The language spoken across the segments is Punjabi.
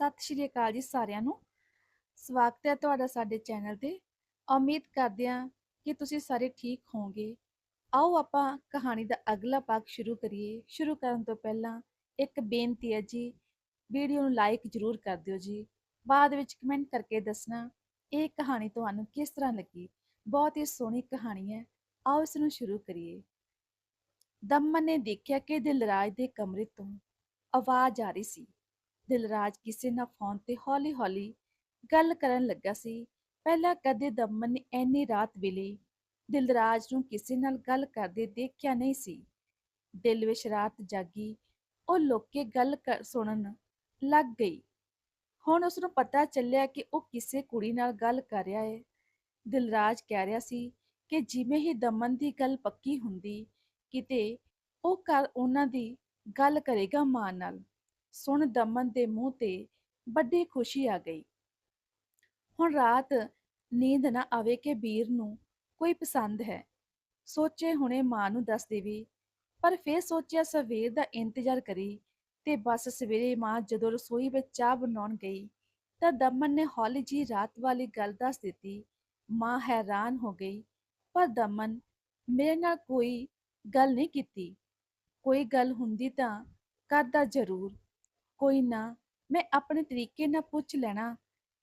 ਸਤਿ ਸ਼੍ਰੀ ਅਕਾਲ ਜੀ ਸਾਰਿਆਂ ਨੂੰ। ਸਵਾਗਤ ਹੈ ਤੁਹਾਡਾ ਸਾਡੇ ਚੈਨਲ ਤੇ। ਉਮੀਦ ਕਰਦੇ ਹਾਂ ਕਿ ਤੁਸੀਂ ਸਾਰੇ ਠੀਕ ਹੋਵੋਗੇ। ਆਓ ਆਪਾਂ ਕਹਾਣੀ ਦਾ ਅਗਲਾ ਭਾਗ ਸ਼ੁਰੂ ਕਰੀਏ। ਸ਼ੁਰੂ ਕਰਨ ਤੋਂ ਪਹਿਲਾਂ ਇੱਕ ਬੇਨਤੀ ਹੈ ਜੀ, ਵੀਡੀਓ ਨੂੰ ਲਾਈਕ ਜ਼ਰੂਰ ਕਰ ਦਿਓ ਜੀ। ਬਾਅਦ ਵਿੱਚ ਕਮੈਂਟ ਕਰਕੇ ਦੱਸਣਾ, ਇਹ ਕਹਾਣੀ ਤੁਹਾਨੂੰ ਕਿਸ ਤਰ੍ਹਾਂ ਲੱਗੀ? ਬਹੁਤ ਹੀ ਸੋਹਣੀ ਕਹਾਣੀ ਹੈ। ਆਓ ਇਸ ਨੂੰ ਸ਼ੁਰੂ ਕਰੀਏ। ਦਮਨ ਨੇ ਦੇਖਿਆ ਕਿ ਦਿਲਰਾਜ ਦੇ ਕਮਰੇ ਤੋਂ ਆਵਾਜ਼ ਆ ਰਹੀ ਸੀ। ਦਿਲਰਾਜ ਕਿਸੇ ਨਾਲ ਫੋਨ ਤੇ ਹੌਲੀ-ਹੌਲੀ ਗੱਲ ਕਰਨ ਲੱਗਾ ਸੀ। ਪਹਿਲਾਂ ਕਦੇ ਦਮਨ ਨੇ ਐਨੀ ਰਾਤ ਵੇਲੇ ਦਿਲਰਾਜ ਨੂੰ ਕਿਸੇ ਨਾਲ ਗੱਲ ਕਰਦੇ ਦੇਖਿਆ ਨਹੀਂ ਸੀ। ਦਿਲ ਵਿੱਚ ਰਾਤ ਜਾਗੀ, ਉਹ ਲੋਕੇ ਗੱਲ ਸੁਣਨ ਲੱਗ ਗਈ। ਹੁਣ ਉਸ ਨੂੰ ਪਤਾ ਚੱਲਿਆ ਕਿ ਉਹ ਕਿਸੇ ਕੁੜੀ ਨਾਲ ਗੱਲ ਕਰ ਰਿਹਾ ਹੈ ਦਿਲਰਾਜ ਕਹਿ ਰਿਹਾ ਸੀ ਕਿ ਜਿਵੇਂ ਹੀ ਦਮਨ ਦੀ ਗੱਲ ਪੱਕੀ ਹੁੰਦੀ, ਕਿਤੇ ਉਹ ਕਰ ਉਹਨਾਂ ਦੀ ਗੱਲ ਕਰੇਗਾ ਮਾਂ ਨਾਲ। ਸੁਣ ਦਮਨ ਦੇ ਮੂੰਹ ਤੇ ਵੱਡੀ ਖੁਸ਼ੀ ਆ ਗਈ। ਹੁਣ ਰਾਤ ਨੀਂਦ ਨਾ ਆਵੇ ਕਿ ਵੀਰ ਨੂੰ ਕੋਈ ਪਸੰਦ ਹੈ। ਸੋਚੇ ਹੁਣੇ ਮਾਂ ਨੂੰ ਦੱਸ ਦੇਵੀ, ਪਰ ਫਿਰ ਸੋਚਿਆ ਸਵੇਰ ਦਾ ਇੰਤਜ਼ਾਰ ਕਰੀ ਤੇ ਬਸ ਸਵੇਰੇ ਮਾਂ ਜਦੋਂ ਰਸੋਈ ਵਿੱਚ ਚਾਹ ਬਣਾਉਣ ਗਈ ਤਾਂ ਦਮਨ ਨੇ ਹੌਲੀ ਜੀ ਰਾਤ ਵਾਲੀ ਗੱਲ ਦੱਸ ਦਿੱਤੀ, ਮਾਂ ਹੈਰਾਨ ਹੋ ਗਈ, ਪਰ ਦਮਨ ਮੇਰੇ ਨਾਲ ਕੋਈ ਗੱਲ ਨਹੀਂ ਕੀਤੀ। ਕੋਈ ਗੱਲ ਹੁੰਦੀ ਤਾਂ ਕਰਦਾ ਜ਼ਰੂਰ। ਕੋਈ ਨਾ, ਮੈਂ ਆਪਣੇ ਤਰੀਕੇ ਨਾਲ ਪੁੱਛ ਲੈਣਾ।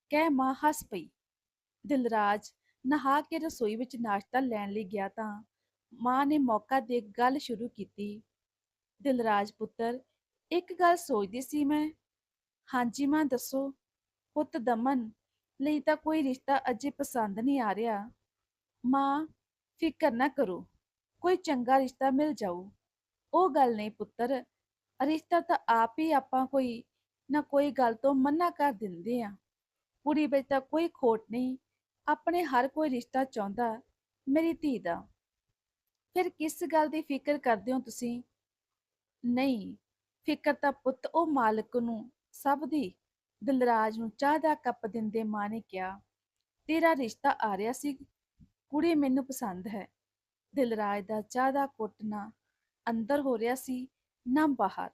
ਕਹਿ ਮਾਂ ਹੱਸ ਪਈ। ਦਿਲਰਾਜ ਨਹਾ ਕੇ ਰਸੋਈ ਵਿੱਚ ਨਾਸ਼ਤਾ ਲੈਣ ਲਈ ਗਿਆ ਤਾਂ ਮਾਂ ਨੇ ਮੌਕਾ ਦੇ ਗੱਲ ਸ਼ੁਰੂ ਕੀਤੀ। ਦਿਲਰਾਜ ਪੁੱਤਰ, ਇੱਕ ਗੱਲ ਸੋਚਦੀ ਸੀ ਮੈਂ। ਹਾਂਜੀ ਮਾਂ, ਦੱਸੋ। ਪੁੱਤ ਦਮਨ, ਲਈ ਤਾਂ ਕੋਈ ਰਿਸ਼ਤਾ ਅਜੇ ਪਸੰਦ ਨਹੀਂ ਆ ਰਿਹਾ। ਮਾਂ, ਫਿਕਰ ਨਾ ਕਰੋ। ਕੋਈ ਚੰਗਾ ਰਿਸ਼ਤਾ ਮਿਲ ਜਾਊ। ਉਹ ਗੱਲ ਨਹੀਂ ਪੁੱਤਰ ਰਿਸ਼ਤਾ ਤਾਂ ਆਪ ਹੀ ਆਪਾਂ ਕੋਈ ਨਾ ਕੋਈ ਗੱਲ ਤੋਂ ਮੰਨਾ ਕਰ ਦਿੰਦੇ ਆ। ਕੁੜੀ ਵਿੱਚ ਤਾਂ ਕੋਈ ਖੋਟ ਨਹੀਂ, ਆਪਣੇ ਹਰ ਕੋਈ ਰਿਸ਼ਤਾ ਚਾਹੁੰਦਾ ਮੇਰੀ ਧੀ ਦਾ। ਫਿਰ ਕਿਸ ਗੱਲ ਦੀ ਫਿਕਰ ਕਰਦੇ ਹੋ ਤੁਸੀਂ? ਨਹੀਂ, ਫਿਕਰ ਤਾਂ ਪੁੱਤ ਉਹ ਮਾਲਕ ਨੂੰ, ਸਭ ਦੀ, ਦਿਲਰਾਜ ਨੂੰ ਚਾਹ ਦਾ ਕੱਪ ਦਿੰਦੇ ਮਾਂ ਨੇ ਕਿਹਾ, ਤੇਰਾ ਰਿਸ਼ਤਾ ਆ ਰਿਹਾ ਸੀ, ਕੁੜੀ ਮੈਨੂੰ ਪਸੰਦ ਹੈ। ਦਿਲਰਾਜ ਦਾ ਚਾਹ ਦਾ ਕੁੱਟਣਾ ਅੰਦਰ ਹੋ ਰਿਹਾ ਸੀ ਨਾ ਬਾਹਰ।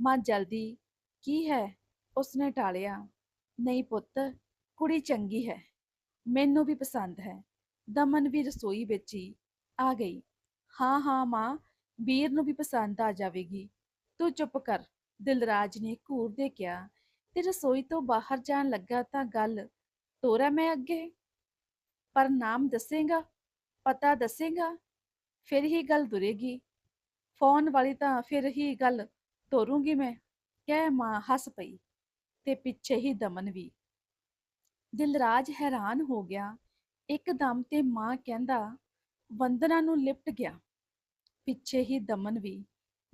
ਮਾਂ ਜਲਦੀ, ਕੀ ਹੈ? ਉਸਨੇ ਟਾਲਿਆ, ਨਹੀਂ ਪੁੱਤ, ਕੁੜੀ ਚੰਗੀ ਹੈ। ਮੈਨੂੰ ਵੀ ਪਸੰਦ ਹੈ। ਦਮਨ ਵੀ ਰਸੋਈ ਵਿੱਚ ਹੀ ਆ ਗਈ। ਹਾਂ ਹਾਂ ਮਾਂ ਵੀਰ ਨੂੰ ਵੀ ਪਸੰਦ ਆ ਜਾਵੇਗੀ। ਤੂੰ ਚੁੱਪ ਕਰ ਦਿਲਰਾਜ ਨੇ ਘੂਰ ਦੇ ਕਿਹਾ ਤੇ ਰਸੋਈ ਤੋਂ ਬਾਹਰ ਜਾਣ ਲੱਗਾ ਤਾਂ ਗੱਲ ਤੋਰਾ ਮੈਂ ਅੱਗੇ? ਪਰ ਨਾਮ ਦੱਸੇਗਾ? ਪਤਾ ਦੱਸੇਗਾ? ਫਿਰ ਹੀ ਗੱਲ ਦੁਰੇਗੀ। ਫੋਨ ਵਾਲੀ ਤਾਂ ਫਿਰ ਹੀ ਗੱਲ ਤੋਰੂੰਗੀ ਮੈਂ। ਕਹਿ ਮਾਂ ਹੱਸ ਪਈ ਤੇ ਪਿੱਛੇ ਹੀ ਦਮਨ ਵੀ। ਦਿਲਰਾਜ ਹੈਰਾਨ ਹੋ ਗਿਆ। ਇੱਕਦਮ ਤੇ ਮਾਂ ਕਹਿੰਦਾ, ਵੰਦਨਾ ਨੂੰ ਲਿਪਟ ਗਿਆ। ਪਿੱਛੇ ਹੀ ਦਮਨ ਵੀ।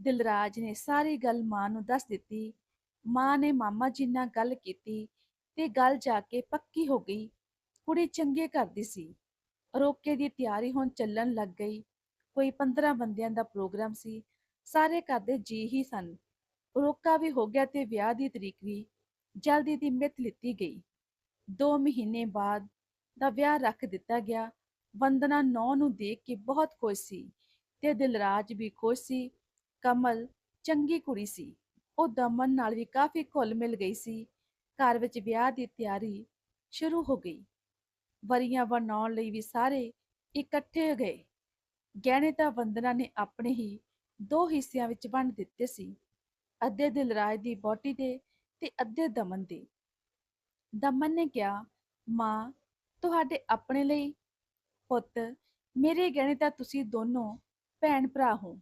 ਦਿਲਰਾਜ ਨੇ ਸਾਰੀ ਗੱਲ ਮਾਂ ਨੂੰ ਦੱਸ ਦਿੱਤੀ। ਮਾਂ ਨੇ ਮਾਮਾ ਜੀ ਨਾਲ ਗੱਲ ਕੀਤੀ ਤੇ ਗੱਲ ਜਾ ਕੇ ਪੱਕੀ ਹੋ ਗਈ। ਕੁੜੀ ਚੰਗੇ ਕਰਦੀ ਸੀ। ਰੋਕੇ ਦੀ ਤਿਆਰੀ ਹੁਣ ਚੱਲਣ ਲੱਗ ਗਈ। ਕੋਈ 15 ਬੰਦਿਆਂ ਦਾ ਪ੍ਰੋਗਰਾਮ ਸੀ, ਸਾਰੇ ਘਰ ਦੇ ਜੀ ਹੀ ਸਨ। ਰੋਕਾ ਵੀ ਹੋ ਗਿਆ ਤੇ ਵਿਆਹ ਦੀ ਤਰੀਕ ਵੀ ਜਲਦੀ ਦੀ ਮਿੱਥ ਲਿੱਤੀ ਗਈ। 2 ਮਹੀਨੇ ਬਾਅਦ ਦਾ ਵਿਆਹ ਰੱਖ ਦਿੱਤਾ ਗਿਆ। ਵੰਦਨਾ ਨੌ ਨੂੰ ਦੇਖ ਕੇ ਬਹੁਤ ਖੁਸ਼ ਸੀ ਤੇ ਦਿਲਰਾਜ ਵੀ ਖੁਸ਼ ਸੀ। ਕਮਲ ਚੰਗੀ ਕੁੜੀ ਸੀ। ਉਹ ਦਮਨ ਨਾਲ ਵੀ ਕਾਫੀ ਘੁਲ ਮਿਲ ਗਈ ਸੀ। ਘਰ ਵਿੱਚ ਵਿਆਹ ਦੀ ਤਿਆਰੀ ਸ਼ੁਰੂ ਹੋ ਗਈ। ਵਰੀਆਂ ਬਣਾਉਣ ਲਈ ਵੀ ਸਾਰੇ ਇਕੱਠੇ ਗਏ। ਗਹਿਣੇ ਤਾਂ ਵੰਦਨਾ ਨੇ ਆਪਣੇ ਹੀ ਦੋ ਹਿੱਸਿਆਂ ਵਿੱਚ ਵੰਡ ਦਿੱਤੇ ਸੀ, ਅੱਧੇ ਦਿਲਰਾਜ ਦੀ ਬੋਟੀ ਦੇ ਤੇ ਅੱਧੇ ਦਮਨ ਦੇ। ਦਮਨ ਨੇ ਕਿਹਾ, ਮਾਂ, ਤੁਹਾਡੇ ਆਪਣੇ ਲਈ ਪੁੱਤ, ਮੇਰੇ ਗਹਿਣੇ ਤਾਂ ਤੁਸੀਂ ਦੋਨੋਂ ਭੈਣ ਭਰਾ ਹੋ।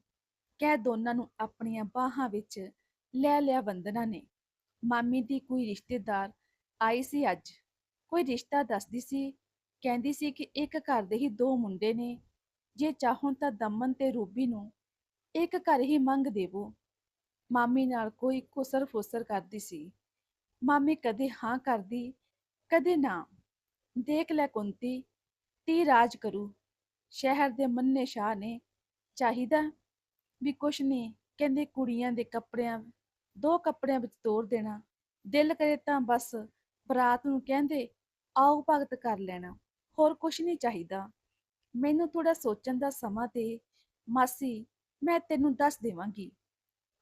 ਕਹਿ ਦੋਨਾਂ ਨੂੰ ਆਪਣੀਆਂ ਬਾਹਾਂ ਵਿੱਚ ਲੈ ਲਿਆ ਵੰਦਨਾ ਨੇ। ਮਾਮੀ ਦੀ ਕੋਈ ਰਿਸ਼ਤੇਦਾਰ ਆਈ ਸੀ ਅੱਜ। ਕੋਈ ਰਿਸ਼ਤਾ ਦੱਸਦੀ ਸੀ, ਕਹਿੰਦੀ ਸੀ ਕਿ ਇੱਕ ਘਰ ਦੇ ਹੀ ਦੋ ਮੁੰਡੇ ਨੇ। ਜੇ ਚਾਹੋ ਤਾਂ ਦਮਨ ਤੇ ਰੂਬੀ ਨੂੰ ਇੱਕ ਘਰ ਹੀ ਮੰਗ ਦੇਵੋ। ਮਾਮੀ ਨਾਲ ਕੋਈ ਕੁਸਰ ਫੁਸਰ ਕਰਦੀ ਸੀ। ਮਾਮੀ ਕਦੇ ਹਾਂ ਕਰਦੀ, ਕਦੇ ਨਾ। ਦੇਖ ਲੈ ਕੁੰਤੀ ਤੀ ਰਾਜ ਕਰੂ। ਸ਼ਹਿਰ ਦੇ ਮੰਨੇ ਸ਼ਾਹ ਨੇ ਚਾਹੀਦਾ ਵੀ ਕੁਛ ਨਹੀਂ, ਕਹਿੰਦੇ ਕੁੜੀਆਂ ਦੇ ਕੱਪੜਿਆਂ, ਦੋ ਕੱਪੜਿਆਂ ਵਿੱਚ ਤੋਰ ਦੇਣਾ। ਦਿਲ ਕਰੇ ਤਾਂ ਬਸ ਬਰਾਤ ਨੂੰ ਕਹਿੰਦੇ, ਆਓ ਭਗਤ ਕਰ ਲੈਣਾ। ਹੋਰ ਕੁਛ ਨਹੀਂ ਚਾਹੀਦਾ। ਮੈਨੂੰ ਥੋੜਾ ਸੋਚਣ ਦਾ ਸਮਾਂ ਤੇ ਮਾਸੀ, ਮੈਂ ਤੈਨੂੰ ਦੱਸ ਦੇਵਾਂਗੀ।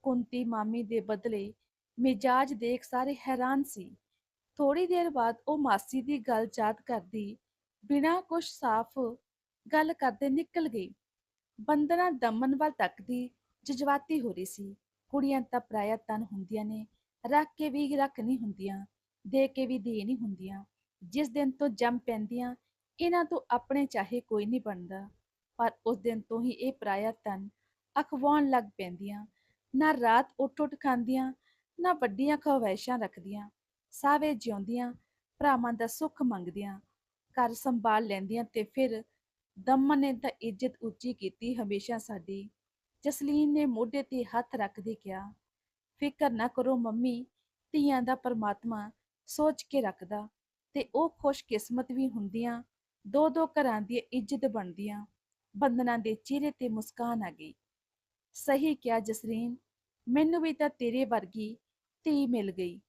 ਕੁੰਤੀ ਮਾਮੀ ਦੇ ਬਦਲੇ ਮਿਜਾਜ ਦੇਖ ਸਾਰੇ ਹੈਰਾਨ ਸੀ। ਥੋੜੀ ਦੇਰ ਬਾਅਦ ਉਹ ਮਾਸੀ ਦੀ ਗੱਲ ਯਾਦ ਕਰਦੀ, ਬਿਨਾਂ ਕੁਛ ਸਾਫ਼ ਗੱਲ ਕਰਦੇ ਨਿਕਲ ਗਈ। ਬੰਦਨਾ ਦਮਨ ਵੱਲ ਤੱਕਦੀ, ਜਜ਼ਬਾਤੀ ਹੋ ਰਹੀ ਸੀ। ਕੁੜੀਆਂ ਤਾਂ ਪਰਾਇਆ ਤਨ ਹੁੰਦੀਆਂ ਨੇ, ਰੱਖ ਕੇ ਵੀ ਰੱਖ ਨਹੀਂ ਹੁੰਦੀਆਂ, ਦੇ ਕੇ ਵੀ ਦੇ ਨਹੀਂ ਹੁੰਦੀਆਂ। ਜਿਸ ਦਿਨ ਤੋਂ ਜੰਮ ਪੈਂਦੀਆਂ ਇਹਨਾਂ ਤੋਂ ਆਪਣੇ ਚਾਹੇ ਕੋਈ ਨਹੀਂ ਬਣਦਾ, ਪਰ ਉਸ ਦਿਨ ਤੋਂ ਹੀ ਇਹ ਪਰਾਇਆ ਤਨ ਅਖਵਾਉਣ ਲੱਗ ਪੈਂਦੀਆਂ। ਨਾ ਰਾਤ ਉੱਠ ਉੱਠ ਖਾਂਦੀਆਂ, ਨਾ ਵੱਡੀਆਂ ਖਵਾਇਸ਼ਾਂ ਰੱਖਦੀਆਂ। ਸਾਵੇ ਜਿਉਂਦੀਆਂ, ਭਰਾਵਾਂ ਦਾ ਸੁੱਖ ਮੰਗਦੀਆਂ। ਘਰ ਸੰਭਾਲ ਲੈਂਦੀਆਂ ਤੇ ਫਿਰ ਦਮਨ ਨੇ ਤਾਂ ਇੱਜ਼ਤ ਉੱਚੀ ਕੀਤੀ ਹਮੇਸ਼ਾ ਸਾਡੀ। ਜਸਲੀਨ ਨੇ ਮੋਢੇ ਤੇ ਹੱਥ ਰੱਖਦੇ ਕਿਹਾ, ਫਿਕਰ ਨਾ ਕਰੋ ਮੰਮੀ, ਧੀਆਂ ਦਾ ਪਰਮਾਤਮਾ ਸੋਚ ਕੇ ਰੱਖਦਾ ਤੇ ਉਹ ਖੁਸ਼ਕਿਸਮਤ ਵੀ ਹੁੰਦੀਆਂ। ਦੋ ਦੋ ਘਰਾਂ ਦੀ ਇੱਜ਼ਤ ਬਣਦੀਆਂ ਬੰਦਨਾਂ ਦੇ ਚਿਹਰੇ ਤੇ ਮੁਸਕਾਨ ਆ ਗਈ। ਸਹੀ ਕਿਹਾ ਜਸਰੀਨ, ਮੈਨੂੰ ਵੀ ਤਾਂ ਤੇਰੇ ਵਰਗੀ ਧੀ ਮਿਲ ਗਈ।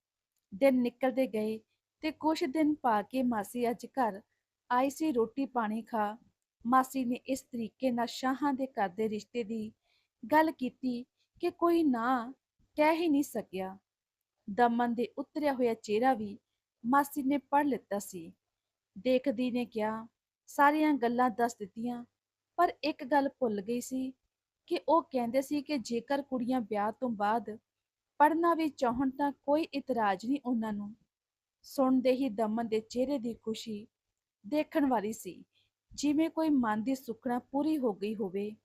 ਦਿਨ ਨਿਕਲਦੇ ਗਏ ਤੇ ਕੁਛ ਦਿਨ ਪਾ ਕੇ ਮਾਸੀ ਅੱਜ ਘਰ ਆਈ ਸੀ ਰੋਟੀ ਪਾਣੀ ਖਾ। ਮਾਸੀ ਨੇ ਇਸ ਤਰੀਕੇ ਨਾਲ ਸ਼ਾਹਾਂ ਦੇ ਘਰ ਦੇ ਰਿਸ਼ਤੇ ਦੀ ਗੱਲ ਕੀਤੀ ਕਿ ਕੋਈ ਨਾ ਕਹਿ ਹੀ ਨਹੀਂ ਸਕਿਆ। ਦਮਨ ਦੇ ਉਤਰਿਆ ਹੋਇਆ ਚਿਹਰਾ ਵੀ ਮਾਸੀ ਨੇ ਪੜ ਲਿੱਤਾ ਸੀ। ਦੇਖਦੀ ਨੇ ਕਿਹਾ, ਸਾਰੀਆਂ ਗੱਲਾਂ ਦੱਸ ਦਿੱਤੀਆਂ, ਪਰ ਇੱਕ ਗੱਲ ਭੁੱਲ ਗਈ ਸੀ ਕਿ ਉਹ ਕਹਿੰਦੇ ਸੀ ਕਿ ਜੇਕਰ ਕੁੜੀਆਂ ਵਿਆਹ ਤੋਂ ਬਾਅਦ ਪੜ੍ਹਨਾ ਵੀ ਚਾਹਣ ਤਾਂ ਕੋਈ ਇਤਰਾਜ਼ ਨਹੀਂ ਉਹਨਾਂ ਨੂੰ। ਸੁਣਦੇ ਹੀ ਦਮਨ ਦੇ ਚਿਹਰੇ ਦੀ ਖੁਸ਼ੀ ਦੇਖਣ ਵਾਲੀ ਸੀ, ਜਿਵੇਂ ਕੋਈ ਮਨ ਦੀ ਸੁਖਣਾ ਪੂਰੀ ਹੋ ਗਈ ਹੋਵੇ।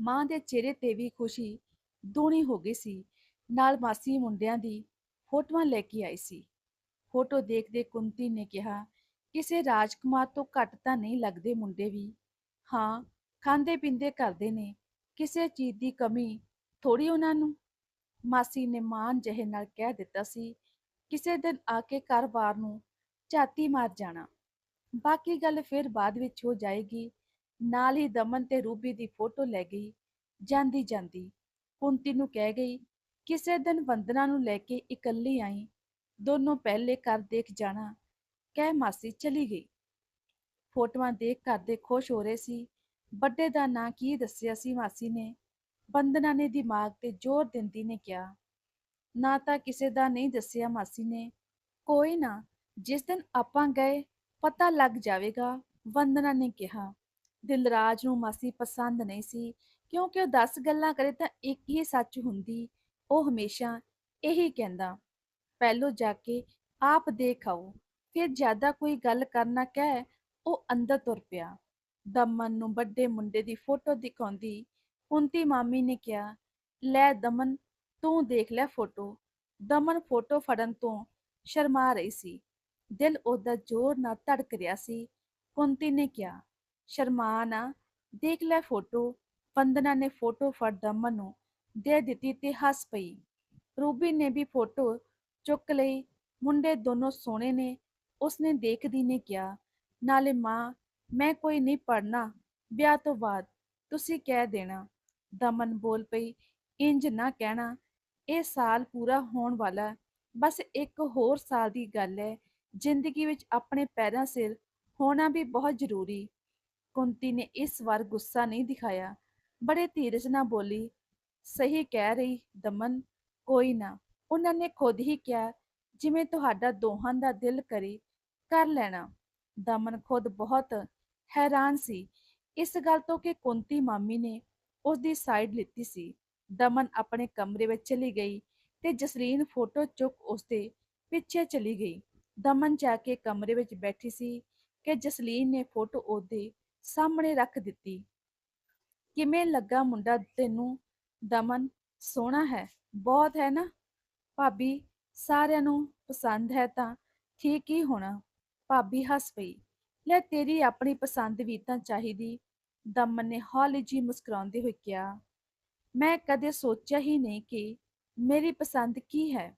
ਮਾਂ ਦੇ ਚਿਹਰੇ ਤੇ ਵੀ ਖੁਸ਼ੀ ਦੂਣੀ ਹੋ ਗਈ ਸੀ, ਨਾਲ ਮਾਸੀ ਮੁੰਡਿਆਂ ਦੀ ਫੋਟੋਆਂ ਲੈ ਕੇ ਆਈ ਸੀ। ਫੋਟੋ ਦੇਖਦੇ ਕੁੰਤੀ ਨੇ ਕਿਹਾ ਕਿਸੇ ਰਾਜਕੁਮਾਰ ਤੋਂ ਘੱਟ ਤਾਂ ਨਹੀਂ ਲੱਗਦੇ ਮੁੰਡੇ ਵੀ। ਹਾਂ ਖਾਂਦੇ ਪੀਂਦੇ ਕਰਦੇ ਨੇ। ਕਿਸੇ ਚੀਜ਼ ਦੀ ਕਮੀ ਥੋੜੀ ਉਹਨਾਂ ਨੂੰ। ਮਾਸੀ ਨੇ ਮਾਨ ਜਿਹੇ ਨਾਲ ਕਹਿ ਦਿੱਤਾ ਸੀ, ਕਿਸੇ ਦਿਨ ਆ ਕੇ ਘਰ-ਬਾਰ ਨੂੰ ਝਾਤੀ ਮਾਰ ਜਾਣਾ। ਬਾਕੀ ਗੱਲ ਫਿਰ ਬਾਅਦ ਵਿੱਚ ਹੋ ਜਾਏਗੀ। ਨਾਲ ਹੀ ਦਮਨ ਤੇ ਰੂਬੀ ਦੀ ਫੋਟੋ ਲੈ ਗਈ। ਜਾਂਦੀ ਜਾਂਦੀ। ਕੁੰਤੀ ਨੂੰ ਕਹਿ ਗਈ, ਕਿਸੇ ਦਿਨ ਵੰਦਨਾ ਨੂੰ ਲੈ ਕੇ ਇਕੱਲੀ ਆਈ। ਦੋਨੋਂ ਪਹਿਲੇ ਘਰ ਦੇਖ ਜਾਣਾ। ਕਹਿ ਮਾਸੀ ਚਲੀ ਗਈ। ਫੋਟੋਆਂ ਦੇਖ ਘਰ ਦੇ ਖੁਸ਼ ਹੋ ਰਹੇ ਸੀ। ਵੱਡੇ ਦਾ ਨਾਂ ਕੀ ਦੱਸਿਆ ਸੀ ਮਾਸੀ ਨੇ? ਬੰਦਨਾ ਨੇ ਦਿਮਾਗ ਤੇ ਜ਼ੋਰ ਦਿੰਦੀ ਨੇ ਕਿਹਾ। ਨਾ ਤਾਂ ਕਿਸੇ ਦਾ ਨਹੀਂ ਦੱਸਿਆ ਮਾਸੀ ਨੇ। ਕੋਈ ਨਾ, ਜਿਸ ਦਿਨ ਆਪਾਂ ਗਏ, ਪਤਾ ਲੱਗ ਜਾਵੇਗਾ, ਵੰਦਨਾ ਨੇ ਕਿਹਾ। ਦਿਲਰਾਜ ਨੂੰ ਮਾਸੀ ਪਸੰਦ ਨਹੀਂ ਸੀ। ਕਿਉਂਕਿ ਉਹ 10 ਗੱਲਾਂ ਕਰੇ ਤਾਂ ਇੱਕ ਹੀ ਸੱਚ ਹੁੰਦੀ, ਉਹ ਹਮੇਸ਼ਾ ਇਹੀ ਕਹਿੰਦਾ, ਪਹਿਲੋਂ ਜਾ ਕੇ ਆਪ ਦੇਖ ਆਓ। ਫਿਰ ਜ਼ਿਆਦਾ ਕੋਈ ਗੱਲ ਕਰਨਾ ਕਹਿ, ਉਹ ਅੰਦਰ ਤੁਰ ਪਿਆ। ਦਮਨ ਨੂੰ ਵੱਡੇ ਮੁੰਡੇ ਦੀ ਫੋਟੋ ਦਿਖਾਉਂਦੀ ਕੁੰਤੀ ਮਾਮੀ ਨੇ ਕਿਹਾ, ਲੈ ਦਮਨ, ਤੂੰ ਦੇਖ ਲੈ ਫੋਟੋ। ਦਮਨ ਫੋਟੋ ਫੜਨ ਤੋਂ ਸ਼ਰਮਾ ਰਹੀ ਸੀ। ਦਿਲ ਉਹਦਾ ਜ਼ੋਰ ਨਾਲ ਧੜਕ ਰਿਹਾ ਸੀ। ਕੁੰਤੀ ਨੇ ਕਿਹਾ, ਸ਼ਰਮਾ ਨਾ, ਦੇਖ ਲੈ ਫੋਟੋ। ਵੰਦਨਾ ਨੇ ਫੋਟੋ ਫੜ ਦਮਨ ਨੂੰ ਦੇ ਦਿੱਤੀ ਤੇ ਹੱਸ ਪਈ। ਰੂਬੀ ਨੇ ਵੀ ਫੋਟੋ ਚੁੱਕ ਲਈ। ਮੁੰਡੇ ਦੋਨੋਂ ਸੋਹਣੇ ਨੇ ਉਸਨੇ ਦੇਖਦੀ ਨੇ ਕਿਹਾ, ਨਾਲੇ ਮਾਂ, ਮੈਂ ਕੋਈ ਨਹੀਂ ਪੜਨਾ ਵਿਆਹ ਤੋਂ ਬਾਅਦ ਤੁਸੀਂ ਕਹਿ ਦੇਣਾ। ਦਮਨ ਬੋਲ ਪਈ, ਇੰਜ ਨਾ ਕਹਿਣਾ, ਇਹ ਸਾਲ ਪੂਰਾ ਹੋਣ ਵਾਲਾ ਬਸ ਇੱਕ ਹੋਰ ਸਾਲ ਦੀ ਗੱਲ ਹੈ, ਜ਼ਿੰਦਗੀ ਵਿੱਚ ਆਪਣੇ ਪੈਰਾਂ ਸਿਰ ਹੋਣਾ ਵੀ ਬਹੁਤ ਜ਼ਰੂਰੀ। ਕੁੰਤੀ ਨੇ ਇਸ ਵਾਰ ਗੁੱਸਾ ਨਹੀਂ ਦਿਖਾਇਆ, ਬੜੇ ਧੀਰਜ ਨਾਲ ਬੋਲੀ, ਸਹੀ ਕਹਿ ਰਹੀ ਦਮਨ, ਕੋਈ ਨਾ, ਉਹਨਾਂ ਨੇ ਖੁਦ ਹੀ ਕਿਹਾ, ਜਿਵੇਂ ਤੁਹਾਡਾ ਦੋਹਾਂ ਦਾ ਦਿਲ ਕਰੇ ਕਰ ਲੈਣਾ। ਦਮਨ ਖੁਦ ਬਹੁਤ ਹੈਰਾਨ ਸੀ। ਇਸ ਗੱਲ ਤੋਂ ਕਿ ਕੁੰਤੀ ਮਾਮੀ ਨੇ ਉਸ ਦੀ ਸਾਈਡ ਲਿੱਤੀ ਸੀ। ਦਮਨ ਆਪਣੇ ਕਮਰੇ ਵਿੱਚ ਚਲੀ ਗਈ ਤੇ ਜਸਲੀਨ ਫੋਟੋ ਚੁੱਕ ਉਸਦੇ ਪਿੱਛੇ ਚਲੀ ਗਈ। ਦਮਨ ਜਾ ਕੇ ਕਮਰੇ ਵਿੱਚ ਬੈਠੀ ਸੀ ਕਿ ਜਸਲੀਨ ਨੇ ਫੋਟੋ ਉਹਦੇ ਸਾਹਮਣੇ ਰੱਖ ਦਿੱਤੀ। ਕਿਵੇਂ ਲੱਗਾ ਮੁੰਡਾ ਤੈਨੂੰ? ਦਮਨ, ਸੋਹਣਾ ਹੈ? ਬਹੁਤ ਹੈ ਨਾ? ਭਾਬੀ, ਸਾਰਿਆਂ ਨੂੰ ਪਸੰਦ ਹੈ ਤਾਂ ਠੀਕ ਹੀ ਹੋਣਾ। ਭਾਬੀ ਹੱਸ ਪਈ। ਲੈ ਤੇਰੀ ਆਪਣੀ ਪਸੰਦ ਵੀ ਤਾਂ ਚਾਹੀਦੀ। ਦਮਨ ਨੇ ਹੌਲੀ ਜੀ ਮੁਸਕਰਾਉਂਦੇ ਹੋਏ ਕਿਹਾ। ਮੈਂ ਕਦੇ ਸੋਚਿਆ ਹੀ ਨਹੀਂ ਕਿ ਮੇਰੀ ਪਸੰਦ ਕੀ ਹੈ।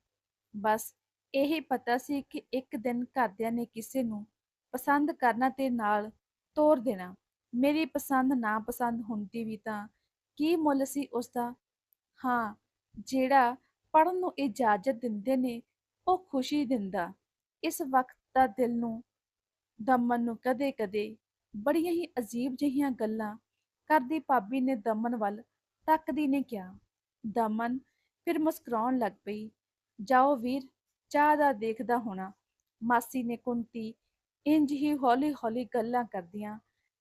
ਬਸ ਇਹ ਪਤਾ ਸੀ ਕਿ ਇੱਕ ਦਿਨ ਘਰਦਿਆਂ ਨੇ ਕਿਸੇ ਨੂੰ ਪਸੰਦ ਕਰਨਾ ਤੇ ਨਾਲ ਤੋਰ ਦੇਣਾ। ਮੇਰੀ ਪਸੰਦ ਨਾ ਪਸੰਦ ਹੁੰਦੀ ਵੀ ਤਾਂ ਕੀ ਮੁੱਲ ਸੀ ਉਸਦਾ? ਹਾਂ, ਜਿਹੜਾ ਪੜਨ ਨੂੰ ਇਜਾਜ਼ਤ ਦਿੰਦੇ ਨੇ ਉਹ ਖੁਸ਼ੀ ਦਿੰਦਾ। ਇਸ ਵਕਤ ਦਾ ਦਿਲ ਨੂੰ, ਦਮਨ ਨੂੰ ਕਦੇ-ਕਦੇ ਬੜੀਆਂ ਹੀ ਅਜੀਬ ਜਿਹੀਆਂ ਗੱਲਾਂ ਕਰਦੀ ਭਾਬੀ ਨੇ ਦਮਨ ਵੱਲ ਤੱਕਦੀ ਨੇ ਕਿਹਾ। ਦਮਨ ਫਿਰ ਮੁਸਕਰਾਉਣ ਲੱਗ ਪਈ। ਜਾਓ ਵੀਰ, ਚਾਹ ਦਾ ਦੇਖਦਾ ਹੋਣਾ। ਮਾਸੀ ਨੇ ਕੁੰਤੀ ਇੰਜ ਹੀ ਹੌਲੀ-ਹੌਲੀ ਗੱਲਾਂ ਕਰਦੀਆਂ।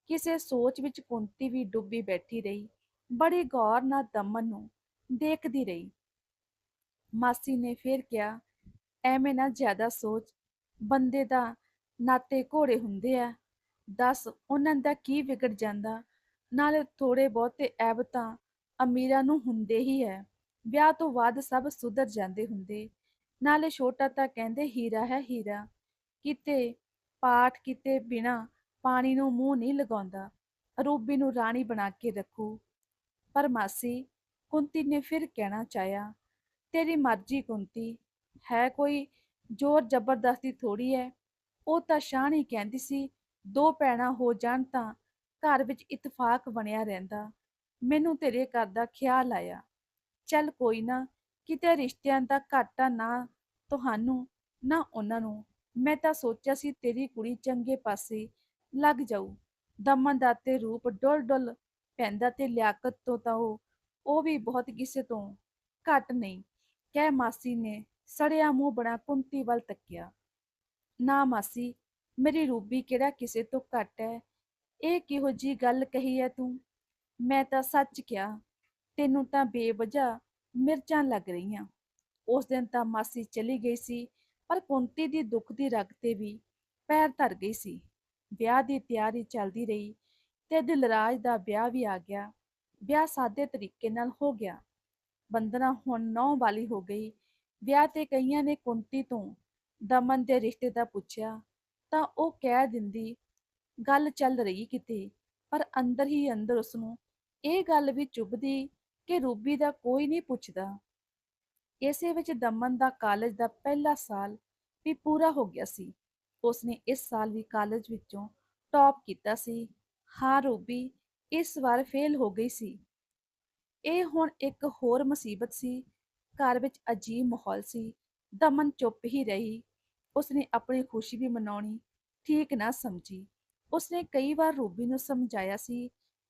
ਕਿਸੇ ਸੋਚ ਵਿੱਚ ਕੁੰਤੀ ਵੀ ਡੁੱਬੀ ਬੈਠੀ ਰਹੀ। ਬੜੀ ਗੌਰ ਨਾਲ ਦਮਨ ਨੂੰ ਦੇਖਦੀ ਰਹੀ। ਮਾਸੀ ਨੇ ਫਿਰ ਕਿਹਾ, ਐਵੇਂ ਨਾ ਜ਼ਿਆਦਾ ਸੋਚ ਬੰਦੇ ਦਾ ਨਾਤੇ ਘੋੜੇ ਹੁੰਦੇ ਆ। ਦੱਸ ਉਹਨਾਂ ਦਾ ਕੀ ਵਿਗੜ ਜਾਂਦਾ? ਨਾਲੇ ਥੋੜੇ ਬਹੁਤੇ ਐਬ ਤਾਂ ਅਮੀਰਾਂ ਨੂੰ ਹੁੰਦੇ ਹੀ ਹੈ ਵਿਆਹ ਤੋਂ ਬਾਅਦ ਸਭ ਸੁਧਰ ਜਾਂਦੇ ਹੁੰਦੇ। ਨਾਲੇ ਛੋਟਾ ਤਾਂ ਕਹਿੰਦੇ ਹੀਰਾ ਹੈ ਹੀਰਾ। ਕਿਤੇ ਪਾਠ ਕਿਤੇ ਬਿਨਾ ਪਾਣੀ ਨੂੰ ਮੂੰਹ ਨਹੀਂ ਲਗਾਉਂਦਾ। ਰੂਬੀ ਨੂੰ ਰਾਣੀ ਬਣਾ ਕੇ ਰੱਖੂ। ਪਰ ਮਾਸੀ, ਕੁੰਤੀ ਨੇ ਫਿਰ ਕਹਿਣਾ ਚਾਹਿਆ, ਤੇਰੀ ਮਰਜ਼ੀ ਕੁੰਤੀ, ਹੈ ਕੋਈ ਜ਼ੋਰ ਜ਼ਬਰਦਸਤੀ ਥੋੜੀ ਹੈ। ਉਹ ਤਾਂ ਸ਼ਾਹਣੀ ਕਹਿੰਦੀ ਸੀ, ਦੋ ਭੈਣਾਂ ਹੋ ਜਾਣ ਤਾਂ ਘਰ ਵਿੱਚ ਇਤਫਾਕ ਬਣਿਆ ਰਹਿੰਦਾ। ਮੈਨੂੰ ਤੇਰੇ ਘਰ ਦਾ ਖਿਆਲ ਆਇਆ। ਚੱਲ ਕੋਈ ਨਾ, ਕਿਤੇ ਰਿਸ਼ਤਿਆਂ ਦਾ ਘਾਟਾ ਨਾ ਤੁਹਾਨੂੰ, ਨਾ ਉਹਨਾਂ ਨੂੰ। ਮੈਂ ਤਾਂ ਸੋਚਿਆ ਸੀ ਤੇਰੀ ਕੁੜੀ ਚੰਗੇ ਪਾਸੇ ਲੱਗ ਜਾਊ। ਦਮਨ ਦਾ ਤੇ ਰੂਪ ਡੁੱਲ ਡੁੱਲ ਪੈਂਦਾ ਤੇ ਲਿਆਕਤ ਤੋਂ ਤਾਂ ਉਹ ਉਹ ਵੀ ਬਹੁਤ ਕਿਸੇ ਤੋਂ ਘੱਟ ਨਹੀਂ। ਕਹਿ ਮਾਸੀ ਨੇ ਸੜਿਆ ਮੂੰਹ ਬਣਾ ਕੁੰਤੀ ਵੱਲ ਤੱਕਿਆ। ਨਾ ਮਾਸੀ, ਮੇਰੀ ਰੂਬੀ ਕਿਹੜਾ ਕਿਸੇ ਤੋਂ ਘੱਟ ਹੈ ਇਹ ਕਿਹੋ ਜੀ ਗੱਲ ਕਹੀ ਹੈ ਤੂੰ? ਮੈਂ ਤਾਂ ਸੱਚ ਕਿਹਾ, ਤੈਨੂੰ ਤਾਂ ਬੇਵਜ੍ਹਾ ਮਿਰਚਾਂ ਲੱਗ ਰਹੀਆਂ। ਉਸ ਦਿਨ ਤਾਂ ਮਾਸੀ ਚਲੀ ਗਈ ਸੀ, ਪਰ ਕੁੰਤੀ ਦੀ ਦੁੱਖ ਦੀ ਰਗ ਤੇ ਵੀ ਪੈਰ ਧਰ ਗਈ ਸੀ। ਵਿਆਹ ਦੀ ਤਿਆਰੀ ਚੱਲਦੀ ਰਹੀ ਤੇ ਦਿਲਰਾਜ ਦਾ ਵਿਆਹ ਵੀ ਆ ਗਿਆ। ਵਿਆਹ ਸਾਦੇ ਤਰੀਕੇ ਨਾਲ ਹੋ ਗਿਆ। ਬੰਦਨਾ ਹੁਣ ਨੌ ਵਾਲੀ ਹੋ ਗਈ ਵਿਆਹ ਤੇ ਕਈਆਂ ਨੇ ਕੁੰਤੀ ਤੋਂ ਦਮਨ ਦੇ ਰਿਸ਼ਤੇ ਦਾ ਪੁੱਛਿਆ, ਤਾਂ ਉਹ ਕਹਿ ਦਿੰਦੀ, ਗੱਲ ਚੱਲ ਰਹੀ ਕਿਤੇ? ਪਰ ਅੰਦਰ ਹੀ ਅੰਦਰ ਉਸਨੂੰ ਇਹ ਗੱਲ ਵੀ ਚੁੱਭਦੀ ਕਿ ਰੂਬੀ ਦਾ ਕੋਈ ਨਹੀਂ ਪੁੱਛਦਾ। ਇਸੇ ਵਿੱਚ ਦਮਨ ਦਾ ਕਾਲਜ ਦਾ ਪਹਿਲਾ ਸਾਲ ਵੀ ਪੂਰਾ ਹੋ ਗਿਆ ਸੀ। ਉਸਨੇ ਇਸ ਸਾਲ ਵੀ ਕਾਲਜ ਵਿੱਚੋਂ ਟੌਪ ਕੀਤਾ ਸੀ। ਹਾਂ, ਰੂਬੀ, ਇਸ ਵਾਰ ਫੇਲ ਹੋ ਗਈ ਸੀ। ਇਹ ਹੁਣ ਇੱਕ ਹੋਰ ਮੁਸੀਬਤ ਸੀ ਘਰ ਵਿੱਚ ਅਜੀਬ ਮਾਹੌਲ ਸੀ। ਦਮਨ ਚੁੱਪ ਹੀ ਰਹੀ। ਉਸਨੇ ਆਪਣੀ ਖੁਸ਼ੀ ਵੀ ਮਨਾਉਣੀ ਠੀਕ ਨਾ ਸਮਝੀ। ਉਸਨੇ ਕਈ ਵਾਰ ਰੂਬੀ ਨੂੰ ਸਮਝਾਇਆ ਸੀ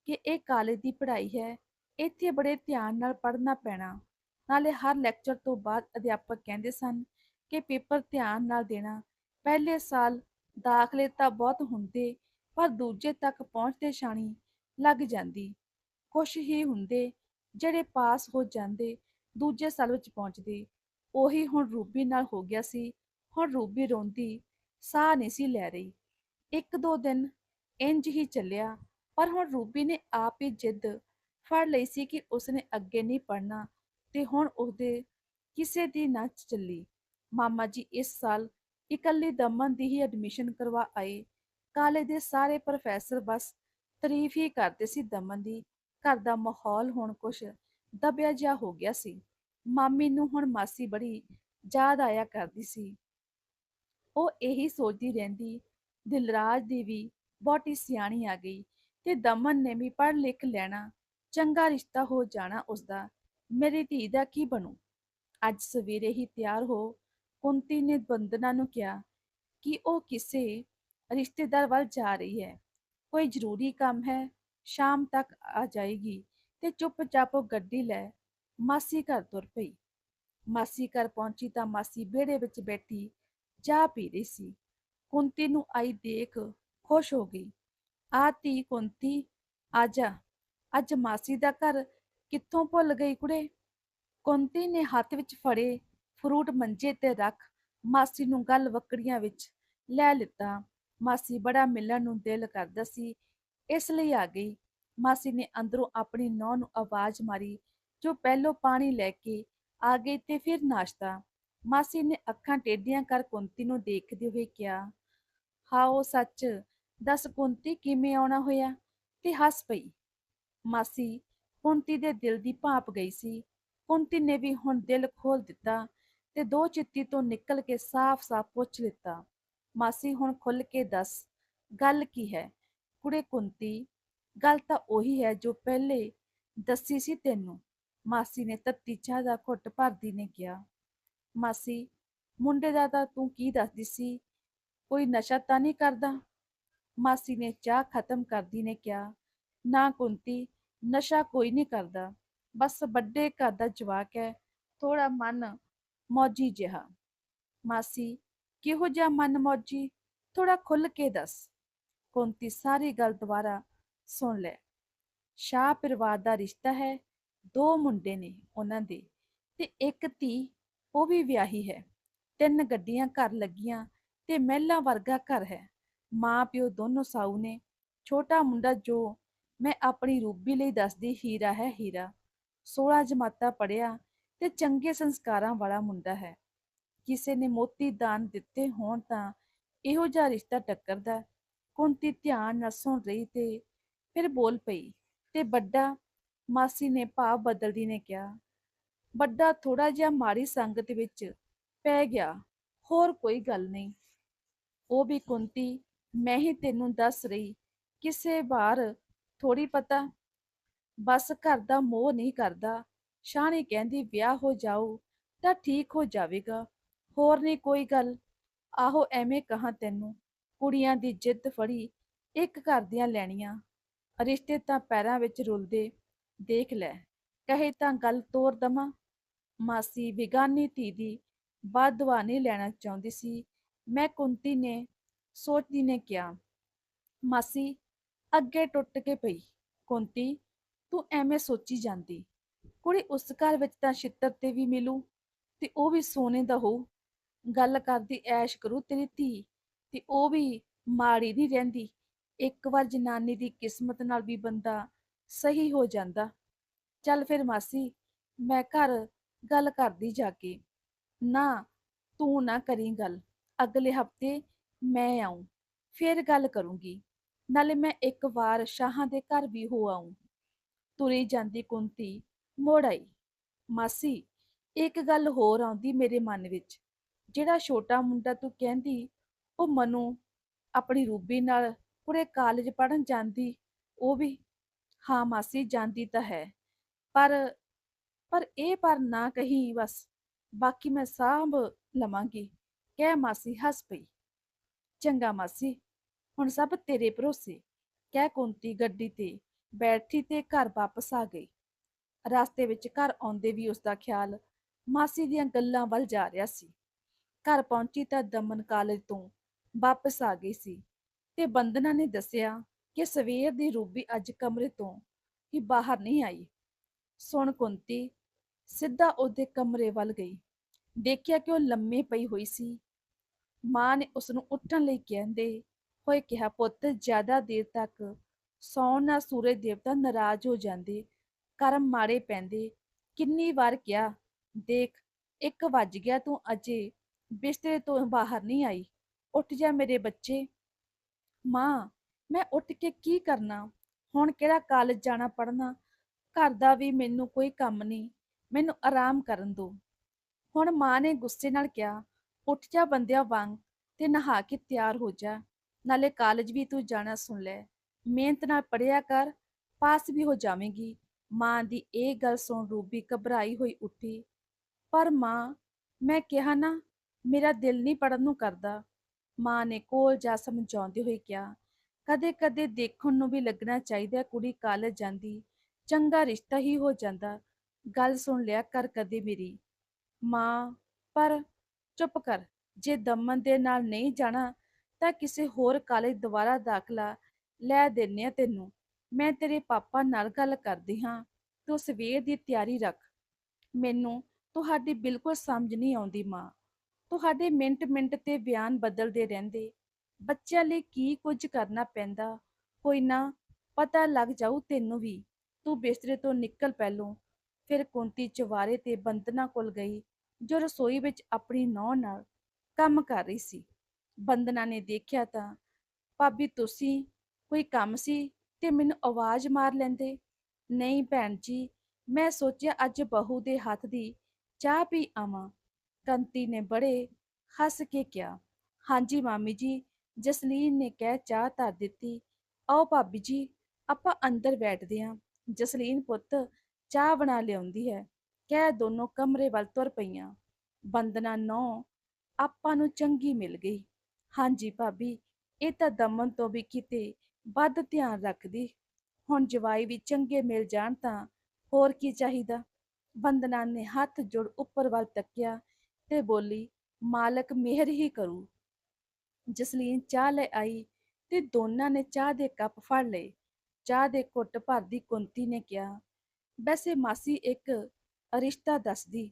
ਕਿ ਇਹ ਕਾਲਜ ਦੀ ਪੜ੍ਹਾਈ ਹੈ, ਇੱਥੇ ਬੜੇ ਧਿਆਨ ਨਾਲ ਪੜ੍ਹਨਾ ਪੈਣਾ। ਨਾਲੇ ਹਰ ਲੈਕਚਰ ਤੋਂ ਬਾਅਦ ਅਧਿਆਪਕ ਕਹਿੰਦੇ ਸਨ ਕਿ ਪੇਪਰ ਧਿਆਨ ਨਾਲ ਦੇਣਾ। ਪਹਿਲੇ ਸਾਲ ਦਾਖਲੇ ਤਾਂ ਬਹੁਤ ਹੁੰਦੇ, ਪਰ ਦੂਜੇ ਤੱਕ ਪਹੁੰਚਦੇ ਸ਼ਾਣੀ ਲੱਗ ਜਾਂਦੀ। ਕੁਛ ਹੀ ਹੁੰਦੇ ਜਿਹੜੇ ਪਾਸ ਹੋ ਜਾਂਦੇ ਦੂਜੇ ਸਾਲ ਵਿੱਚ ਪਹੁੰਚਦੀ। ਉਹੀ ਹੁਣ ਰੂਬੀ ਨਾਲ ਹੋ ਗਿਆ ਸੀ। ਹੁਣ ਰੂਬੀ ਰੋਂਦੀ, ਸਾਹ ਨਹੀਂ ਸੀ ਲੈ ਰਹੀ। ਇੱਕ ਦੋ ਦਿਨ ਇੰਜ ਹੀ ਚੱਲਿਆ, ਪਰ ਹੁਣ ਰੂਬੀ ਨੇ ਆਪ ਹੀ ਜਿੱਦ ਫੜ ਲਈ ਸੀ ਕਿ ਉਸਨੇ ਅੱਗੇ ਨਹੀਂ ਪੜਨਾ ਤੇ ਹੁਣ ਉਹਦੇ ਕਿਸੇ ਦੀ ਨਾ ਚੱਲੀ। ਮਾਮਾ ਜੀ ਇਸ ਸਾਲ ਇਕੱਲੀ ਦਮਨ ਦੀ ਹੀ ਐਡਮਿਸ਼ਨ ਕਰਵਾ ਆਏ। ਕਾਲਜ ਦੇ ਸਾਰੇ ਪ੍ਰੋਫੈਸਰ ਬਸ ਤਾਰੀਫ ਹੀ ਕਰਦੇ ਸੀ ਦਮਨ ਦੀ। ਘਰ ਦਾ ਮਾਹੌਲ ਹੁਣ ਕੁਛ ਦਬਿਆ ਜਿਹਾ ਹੋ ਗਿਆ ਸੀ। ਮਾਮੀ ਨੂੰ ਹੁਣ ਮਾਸੀ ਬੜੀ ਯਾਦ ਆਇਆ ਕਰਦੀ ਸੀ। ਉਹ ਇਹੀ ਸੋਚਦੀ ਰਹਿੰਦੀ, ਦਿਲਰਾਜ ਦੀ ਵੀ ਬਹੁਤੀ ਸਿਆਣੀ ਆ ਗਈ ਤੇ ਦਮਨ ਨੇ ਵੀ ਪੜ੍ਹ ਲਿਖ ਲੈਣਾ, ਚੰਗਾ ਰਿਸ਼ਤਾ ਹੋ ਜਾਣਾ ਉਸਦਾ, ਮੇਰੀ ਧੀ ਦਾ ਕੀ ਬਣੂ? ਅੱਜ ਸਵੇਰੇ ਹੀ ਤਿਆਰ ਹੋ ਕੁੰਤੀ ਨੇ ਬੰਦਨਾ ਨੂੰ ਕਿਹਾ ਕਿ ਉਹ ਕਿਸੇ ਰਿਸ਼ਤੇਦਾਰ ਵੱਲ ਜਾ ਰਹੀ ਹੈ। ਕੋਈ ਜ਼ਰੂਰੀ ਕੰਮ ਹੈ, ਸ਼ਾਮ ਤੱਕ ਆ ਜਾਏਗੀ। ਤੇ ਚੁੱਪਚਾਪ ਉਹ ਗੱਡੀ ਲੈ ਮਾਸੀ ਘਰ ਤੁਰ ਪਈ। ਮਾਸੀ ਘਰ ਪਹੁੰਚੀ ਤਾਂ ਮਾਸੀ ਵਿਹੜੇ ਵਿੱਚ ਬੈਠੀ ਚਾਹ ਪੀ ਰਹੀ ਸੀ। ਕੁੰਤੀ ਨੂੰ ਆਈ ਦੇਖ ਖੁਸ਼ ਹੋ ਗਈ। ਆ ਧੀ ਕੁੰਤੀ ਆਜਾ ਅੱਜ ਮਾਸੀ ਦਾ ਘਰ ਕਿੱਥੋਂ ਭੁੱਲ ਗਈ ਕੁੜੇ? ਕੁੰਤੀ ਨੇ ਹੱਥ ਵਿੱਚ ਫੜੇ ਫਰੂਟ ਮੰਜੇ ਤੇ ਰੱਖ ਮਾਸੀ ਨੂੰ ਗੱਲ ਵਕੜੀਆਂ ਵਿੱਚ ਲੈ ਲਿੱਤਾ। ਮਾਸੀ ਬੜਾ ਮਿਲਣ ਨੂੰ ਦਿਲ ਕਰਦਾ ਸੀ, ਇਸ ਲਈ ਆ ਗਈ। ਮਾਸੀ ਨੇ ਅੰਦਰੋਂ ਆਪਣੀ ਨੌਂ ਨੂੰ ਆਵਾਜ਼ ਮਾਰੀ, ਜੋ ਪਹਿਲੋਂ ਪਾਣੀ ਲੈ ਕੇ ਆ ਗਈ ਤੇ ਫਿਰ ਨਾਸ਼ਤਾ। ਮਾਸੀ ਨੇ ਅੱਖਾਂ ਟੇਢੀਆਂ ਕਰ ਕੁੰਤੀ ਨੂੰ ਦੇਖਦੇ ਹੋਏ ਕਿਹਾ, ਹਾਓ ਸੱਚ, ਦੱਸ ਕੁੰਤੀ ਕਿਵੇਂ ਆਉਣਾ ਹੋਇਆ? ਤੇ ਹੱਸ ਪਈ। ਮਾਸੀ ਕੁੰਤੀ ਦੇ ਦਿਲ ਦੀ ਭਾਪ ਗਈ ਸੀ। ਕੁੰਤੀ ਨੇ ਵੀ ਹੁਣ ਦਿਲ ਖੋਲ ਦਿੱਤਾ ਤੇ ਦੋ ਚਿੱਤੀ ਤੋਂ ਨਿਕਲ ਕੇ ਸਾਫ਼-ਸਾਫ਼ ਪੁੱਛ ਲਿੱਤਾ, ਮਾਸੀ ਹੁਣ ਖੁੱਲ ਕੇ ਦੱਸ, ਗੱਲ ਕੀ ਹੈ? ਕੁੜੇ ਕੁੰਤੀ ਗੱਲ ਤਾਂ ਉਹੀ ਹੈ ਜੋ ਪਹਿਲੇ ਦੱਸੀ ਸੀ ਤੈਨੂੰ। ਮਾਸੀ ਨੇ ਤੱਤੀ ਚਾਹ ਦਾ ਘੁੱਟ ਭਰਦੀ ਨੇ ਕਿਹਾ। ਮਾਸੀ, ਮੁੰਡੇ ਦਾ ਤਾਂ ਤੂੰ ਕੀ ਦੱਸਦੀ ਸੀ? ਕੋਈ ਨਸ਼ਾ ਤਾਂ ਨਹੀਂ ਕਰਦਾ? ਮਾਸੀ ਨੇ ਚਾਹ ਖਤਮ ਕਰਦੀ ਨੇ ਕਿਹਾ। ਨਾ ਕੁੰਤੀ, ਨਸ਼ਾ ਕੋਈ ਨਹੀਂ ਕਰਦਾ। ਬਸ ਵੱਡੇ ਘਰ ਦਾ ਜਵਾਕ ਹੈ। ਥੋੜਾ ਮਨ ਮੌਜੀ ਜਿਹਾ। ਮਾਸੀ, ਕਿਹੋ ਜਿਹਾ ਮਨ ਮੌਜ਼ੀ? ਥੋੜਾ ਖੁੱਲ ਕੇ ਦੱਸ। ਕੁੰਤੀ ਸਾਰੀ ਗੱਲ ਦੁਬਾਰਾ ਸੁਣ ਲੈ। ਸ਼ਾਹ ਪਰਿਵਾਰ ਦਾ ਰਿਸ਼ਤਾ ਹੈ, ਦੋ ਮੁੰਡੇ ਨੇ ਉਹਨਾਂ ਦੇ ਤੇ ਇੱਕ ਧੀ, ਉਹ ਵੀ ਵਿਆਹੀ ਹੈ। ਤਿੰਨ ਗੱਡੀਆਂ ਘਰ ਲੱਗੀਆਂ ਤੇ ਮਹਿਲਾ ਵਰਗਾ ਘਰ ਹੈ। ਮਾਂ ਪਿਓ ਦੋਨੋਂ ਸਾਊ ਨੇ। ਛੋਟਾ ਮੁੰਡਾ ਜੋ, ਮੈਂ ਆਪਣੀ ਰੂਬੀ ਲਈ ਦੱਸਦੀ, ਹੀਰਾ ਹੈ ਹੀਰਾ। 16 ਜਮਾਤਾ ਪੜਿਆ ਤੇ ਚੰਗੇ ਸੰਸਕਾਰਾਂ ਵਾਲਾ ਮੁੰਡਾ ਹੈ। ਕਿਸੇ ਨੇ ਮੋਤੀ ਦਾਨ ਦਿੱਤੇ ਹੋਣ ਤਾਂ ਇਹੋ ਜਿਹਾ ਰਿਸ਼ਤਾ ਟੱਕਰਦਾ। ਕੁੰਤੀ ਧਿਆਨ ਨਾਲ ਸੁਣ ਰਹੀ ਤੇ ਫਿਰ ਬੋਲ ਪਈ ਤੇ ਵੱਡਾ ਮਾਸੀ ਨੇ ਭਾਵ ਬਦਲਦੀ ਨੇ ਕਿਹਾ, ਵੱਡਾ ਥੋੜਾ ਜਿਹਾ ਮਾੜੀ ਸੰਗਤ ਵਿੱਚ ਪੈ ਗਿਆ, ਹੋਰ ਕੋਈ ਗੱਲ ਨਹੀਂ। ਉਹ ਵੀ ਕੁੰਤੀ, ਮੈਂ ਹੀ ਤੈਨੂੰ ਦੱਸ ਰਹੀ, ਕਿਸੇ ਵਾਰ ਥੋੜੀ ਪਤਾ? ਬਸ ਘਰ ਦਾ ਮੋਹ ਨਹੀਂ ਕਰਦਾ, ਸ਼ਾਹਣੀ ਕਹਿੰਦੀ ਵਿਆਹ ਹੋ ਜਾਊ ਤਾਂ ਠੀਕ ਹੋ ਜਾਵੇਗਾ, ਹੋਰ ਨਹੀਂ ਕੋਈ ਗੱਲ। ਆਹੋ ਐਵੇਂ ਕਹਾਂ ਤੈਨੂੰ, ਕੁੜੀਆਂ ਦੀ ਜਿੱਦ ਫੜੀ ਇੱਕ ਘਰ ਦੀਆਂ ਲੈਣੀਆਂ। ਰਿਸ਼ਤੇ ਤਾਂ ਪੈਰਾਂ ਵਿੱਚ ਰੁਲਦੇ, ਦੇਖ ਲੈ, ਕਹੇ ਤਾਂ ਗੱਲ ਤੋਰ ਦਵਾਂ। ਮਾਸੀ ਵਿਗਾਨੀ ਧੀ ਦੀ ਬਾਦਵਾ ਨਹੀਂ ਲੈਣਾ ਚਾਹੁੰਦੀ ਸੀ। ਮੈਂ ਕੁੰਤੀ ਨੇ, ਸੋਚਦੀ ਨੇ ਕਿਹਾ, ਮਾਸੀ, ਅੱਗੇ ਟੁੱਟ ਕੇ ਪਈ। ਕੁੰਤੀ, ਤੂੰ ਐਵੇਂ ਸੋਚੀ ਜਾਂਦੀ। ਕੁੜੀ ਉਸ ਘਰ ਵਿੱਚ ਤਾਂ ਛਿੱਤਰ ਤੇ ਵੀ ਮਿਲੂ ਤੇ ਉਹ ਵੀ ਸੋਨੇ ਦਾ ਹੋ ਗੱਲ ਕਰਦੀ ਐਸ਼ ਕਰੂ ਤੇਰੀ ਧੀ ਤੇ ਉਹ ਵੀ ਮਾੜੀ ਨਹੀਂ ਰਹਿੰਦੀ। ਇੱਕ ਵਾਰ ਜਨਾਨੀ ਦੀ ਕਿਸਮਤ ਨਾਲ ਵੀ ਬੰਦਾ ਸਹੀ ਹੋ ਜਾਂਦਾ। ਚੱਲ ਫਿਰ ਮਾਸੀ, ਮੈਂ ਘਰ ਗੱਲ ਕਰਦੀ ਜਾ ਕੇ। ਨਾ, ਤੂੰ ਨਾ ਕਰੀ ਗੱਲ। ਅਗਲੇ ਹਫ਼ਤੇ ਮੈਂ ਆਉਂ ਫਿਰ ਗੱਲ ਕਰੂੰਗੀ। ਨਾਲੇ ਮੈਂ ਇੱਕ ਵਾਰ ਸ਼ਾਹਾਂ ਦੇ ਘਰ ਵੀ ਹੋ ਆਉਂ ਤੁਰੀ ਜਾਂਦੀ ਕੁੰਤੀ, ਮੋੜ ਆਈ। ਮਾਸੀ, ਇੱਕ ਗੱਲ ਹੋਰ ਆਉਂਦੀ ਮੇਰੇ ਮਨ ਵਿੱਚ। ਜਿਹੜਾ ਛੋਟਾ ਮੁੰਡਾ ਤੂੰ ਕਹਿੰਦੀ, ਉਹ ਮਨੂ ਆਪਣੀ ਰੂਬੀ ਨਾਲ ਪੂਰੇ ਕਾਲਜ ਪੜਨ ਜਾਂਦੀ, ਉਹ ਵੀ, ਹਾਂ ਮਾਸੀ ਜਾਂਦੀ ਤਾਂ ਹੈ, ਪਰ ਪਰ ਇਹ ਪਰ ਨਾ ਕਹੀ ਬਸ, ਬਾਕੀ ਮੈਂ ਸਾਂਭ ਲਵਾਂਗੀ, ਕਹਿ ਮਾਸੀ ਹੱਸ ਪਈ। ਚੰਗਾ ਮਾਸੀ, ਹੁਣ ਸਭ ਤੇਰੇ ਭਰੋਸੇ, ਕਹਿ ਕੁੰਤੀ ਗੱਡੀ ਤੇ, ਬੈਠੀ ਤੇ ਘਰ ਵਾਪਸ ਆ ਗਈ। ਰਸਤੇ ਵਿੱਚ ਘਰ ਆਉਂਦੇ ਵੀ ਉਸ ਦਾ ਖਿਆਲ ਮਾਸੀ ਦੀਆਂ ਗੱਲਾਂ ਵੱਲ ਜਾ ਰਿਹਾ ਸੀ। ਘਰ ਪਹੁੰਚੀ ਤਾਂ ਦਮਨ ਕਾਲਜ ਤੋਂ ਵਾਪਸ ਆ ਗਈ ਸੀ। ਤੇ ਬੰਦਨਾ ਨੇ ਦੱਸਿਆ ਕਿ ਸਵੇਰ ਦੀ ਰੂਬੀ ਅੱਜ ਕਮਰੇ ਤੋਂ ਹੀ ਬਾਹਰ ਨਹੀਂ ਆਈ। ਸੁਣ ਕੁੰਤੀ, ਸਿੱਧਾ ਉਹਦੇ ਕਮਰੇ ਵੱਲ ਗਈ। ਦੇਖਿਆ ਕਿ ਉਹ ਲੰਮੇ ਪਈ ਹੋਈ ਸੀ। ਮਾਂ ਨੇ ਉਸ ਨੂੰ ਉੱਠਣ ਲਈ ਕਹਿੰਦੇ ਹੋਏ ਕਿਹਾ, ਪੁੱਤ, ਜ਼ਿਆਦਾ ਦੇਰ ਤੱਕ ਸੌਣ ਨਾਲ ਸੂਰਜ ਦੇਵਤਾ ਨਾਰਾਜ਼ ਹੋ ਜਾਂਦੇ, ਕਰਮ ਮਾੜੇ ਪੈਂਦੇ। ਕਿੰਨੀ ਵਾਰ ਕਿਹਾ, ਦੇਖ, ਇੱਕ ਵੱਜ ਗਿਆ ਤੂੰ ਅਜੇ ਬਿਸਤਰੇ ਤੋਂ ਬਾਹਰ ਨਹੀਂ ਆਈ। ਉੱਠ ਜਾ ਮੇਰੇ ਬੱਚੇ। ਮਾਂ, ਮੈਂ ਉੱਠ ਕੇ ਕੀ ਕਰਨਾ? ਹੁਣ ਕਿਹੜਾ ਕਾਲਜ ਜਾਣਾ ਪੜਨਾ ਘਰ ਦਾ ਵੀ ਮੈਨੂੰ ਕੋਈ ਕੰਮ ਨਹੀਂ, ਮੈਨੂੰ ਆਰਾਮ ਕਰਨ ਦੋ। ਹੁਣ ਮਾਂ ਨੇ ਗੁੱਸੇ ਨਾਲ ਕਿਹਾ, ਉੱਠ ਜਾ ਬੰਦਿਆ ਵਾਂਗ ਤੇ ਨਹਾ ਕੇ ਤਿਆਰ ਹੋ ਜਾ, ਨਾਲੇ ਕਾਲਜ ਵੀ ਤੂੰ ਜਾਣਾ ਸੁਣ ਲੈ। ਮਿਹਨਤ ਨਾਲ ਪੜਿਆ ਕਰ, ਪਾਸ ਵੀ ਹੋ ਜਾਵੇਂਗੀ। ਮਾਂ ਦੀ ਇਹ ਗੱਲ ਸੁਣ ਰੂਬੀ ਘਬਰਾਈ ਹੋਈ ਉੱਠੀ। ਪਰ ਮਾਂ, ਮੈਂ ਕਿਹਾ ਨਾ, ਮੇਰਾ ਦਿਲ ਨਹੀਂ ਪੜਨ ਨੂੰ ਕਰਦਾ। ਮਾਂ ਨੇ ਕੋਲ ਜਾ ਸਮਝਾਉਂਦੇ ਹੋਏ ਕਿਹਾ ਕਦੇ ਕਦੇ ਦੇਖਣ ਨੂੰ ਵੀ ਲੱਗਣਾ ਚਾਹੀਦਾ ਕੁੜੀ ਕਾਲਜ ਜਾਂਦੀ, ਚੰਗਾ ਰਿਸ਼ਤਾ ਹੀ ਹੋ ਜਾਂਦਾ। ਗੱਲ ਸੁਣ ਲਿਆ ਕਰ ਕਦੇ ਮੇਰੀ। ਮਾਂ, ਪਰ ਚੁੱਪ ਕਰ। ਜੇ ਦਮਨ ਦੇ ਨਾਲ ਨਹੀਂ ਜਾਣਾ, ਤਾਂ ਕਿਸੇ ਹੋਰ ਕਾਲਜ ਦੁਬਾਰਾ ਦਾਖਲਾ ਲੈ ਦਿੰਨੇ ਆ ਤੈਨੂੰ। ਮੈਂ ਤੇਰੇ ਪਾਪਾ ਨਾਲ ਗੱਲ ਕਰਦੀ ਹਾਂ। ਤੂੰ ਸਵੇਰ ਦੀ ਤਿਆਰੀ ਰੱਖ। ਮੈਨੂੰ ਤੁਹਾਡੀ ਬਿਲਕੁਲ ਸਮਝ ਨਹੀਂ ਆਉਂਦੀ ਮਾਂ। ਤੁਹਾਡੇ ਮਿੰਟ-ਮਿੰਟ ਤੇ ਬਿਆਨ ਬਦਲਦੇ ਰਹਿੰਦੇ। ਬੱਚਿਆਂ ਲਈ ਕੀ ਕੁਝ ਕਰਨਾ ਪੈਂਦਾ? ਕੋਈ ਨਾ, ਪਤਾ ਲੱਗ ਜਾਊ ਤੈਨੂੰ ਵੀ। ਤੂੰ ਬਿਸਤਰੇ ਤੋਂ ਨਿਕਲ ਪਹਿਲੋਂ। ਫਿਰ ਕੁੰਤੀ ਚਵਾਰੇ ਤੇ ਬੰਦਨਾ ਕੋਲ ਗਈ, ਜੋ ਰਸੋਈ ਵਿੱਚ ਆਪਣੀ ਨੌਂ ਨਾਲ ਕੰਮ ਕਰ ਰਹੀ ਸੀ। ਬੰਦਨਾ ਨੇ ਦੇਖਿਆ ਤਾਂ, ਭਾਬੀ, ਤੁਸੀਂ ਕੋਈ ਕੰਮ ਸੀ ਤੇ ਮੈਨੂੰ ਆਵਾਜ਼ ਮਾਰ ਲੈਂਦੇ? ਨਹੀਂ ਭੈਣ ਜੀ, ਮੈਂ ਸੋਚਿਆ ਅੱਜ ਬਹੂ ਦੇ ਹੱਥ ਦੀ ਚਾਹ ਪੀ ਆਵਾਂ। ਕੰਤੀ ਨੇ ਬੜੇ ਹੱਸ ਕੇ ਕਿਹਾ, ਹਾਂਜੀ ਮਾਮੀ ਜੀ, ਜਸਲੀਨ ਨੇ ਕਹਿ ਚਾਹ ਧਰ ਦਿੱਤੀ। ਆਓ ਭਾਬੀ ਜੀ, ਆਪਾਂ ਅੰਦਰ ਬੈਠਦੇ ਹਾਂ। ਜਸਲੀਨ ਪੁੱਤ, ਚਾਹ ਬਣਾ ਲਿਆਉਂਦੀ ਹੈ। ਕਹਿ ਦੋਨੋਂ ਕਮਰੇ ਵੱਲ ਤੁਰ ਪਈਆਂ। ਬੰਦਨਾ ਨੌ, ਆਪਾਂ ਨੂੰ ਚੰਗੀ ਮਿਲ ਗਈ। ਹਾਂਜੀ ਭਾਬੀ, ਇਹ ਤਾਂ ਦਮਨ ਤੋਂ ਵੀ ਕਿਤੇ ਵੱਧ ਧਿਆਨ ਰੱਖਦੀ। ਹੁਣ ਜਵਾਈ ਵੀ ਚੰਗੇ ਮਿਲ ਜਾਣ ਤਾਂ ਹੋਰ ਕੀ ਚਾਹੀਦਾ? ਬੰਦਨਾ ਨੇ ਹੱਥ ਜੋੜ ਉੱਪਰ ਵੱਲ ਤੱਕਿਆ। ਤੇ ਬੋਲੀ ਮਾਲਕ ਮਿਹਰ ਹੀ ਕਰੂ ਜਸਲੀਨ ਚਾਹ ਲੈ ਆਈ ਤੇ ਦੋਨਾਂ ਨੇ ਚਾਹ ਦੇ ਕੱਪ ਫੜ ਲਏ ਚਾਹ ਦੇ ਘੁੱਟ ਭਰਦੀ ਕੁੰਤੀ ਨੇ ਕਿਹਾ ਵੈਸੇ ਮਾਸੀ ਇੱਕ ਰਿਸ਼ਤਾ ਦੱਸਦੀ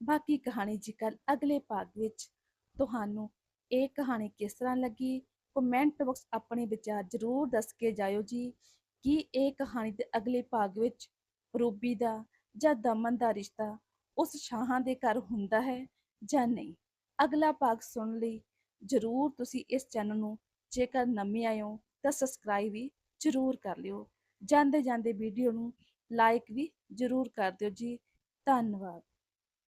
ਬਾਕੀ ਕਹਾਣੀ ਜੀ ਕੱਲ ਅਗਲੇ ਭਾਗ ਵਿੱਚ ਤੁਹਾਨੂੰ ਇਹ ਕਹਾਣੀ ਕਿਸ ਤਰ੍ਹਾਂ ਲੱਗੀ ਕਮੈਂਟ ਬਾਕਸ ਆਪਣੇ ਵਿਚਾਰ ਜ਼ਰੂਰ ਦੱਸ ਕੇ ਜਾਇਓ ਜੀ ਕਿ ਇਹ ਕਹਾਣੀ ਦੇ ਅਗਲੇ ਭਾਗ ਵਿੱਚ ਰੂਬੀ ਦਾ ਜਾਂ ਦਮਨ ਦਾ ਰਿਸ਼ਤਾ ਉਸ ਸ਼ਾਹਾਂ ਦੇ ਘਰ ਹੁੰਦਾ ਹੈ ਜਾਂ ਨਹੀਂ? ਅਗਲਾ ਭਾਗ ਸੁਣਨ ਲਈ ਜ਼ਰੂਰ ਤੁਸੀਂ ਇਸ ਚੈਨਲ ਨੂੰ ਜੇਕਰ ਨਵੇਂ ਆਏ ਹੋ ਤਾਂ ਸਬਸਕ੍ਰਾਈਬ ਵੀ ਜ਼ਰੂਰ ਕਰ ਲਿਓ। ਜਾਂਦੇ ਜਾਂਦੇ ਵੀਡੀਓ ਨੂੰ ਲਾਈਕ ਵੀ ਜ਼ਰੂਰ ਕਰ ਦਿਓ ਜੀ। ਧੰਨਵਾਦ।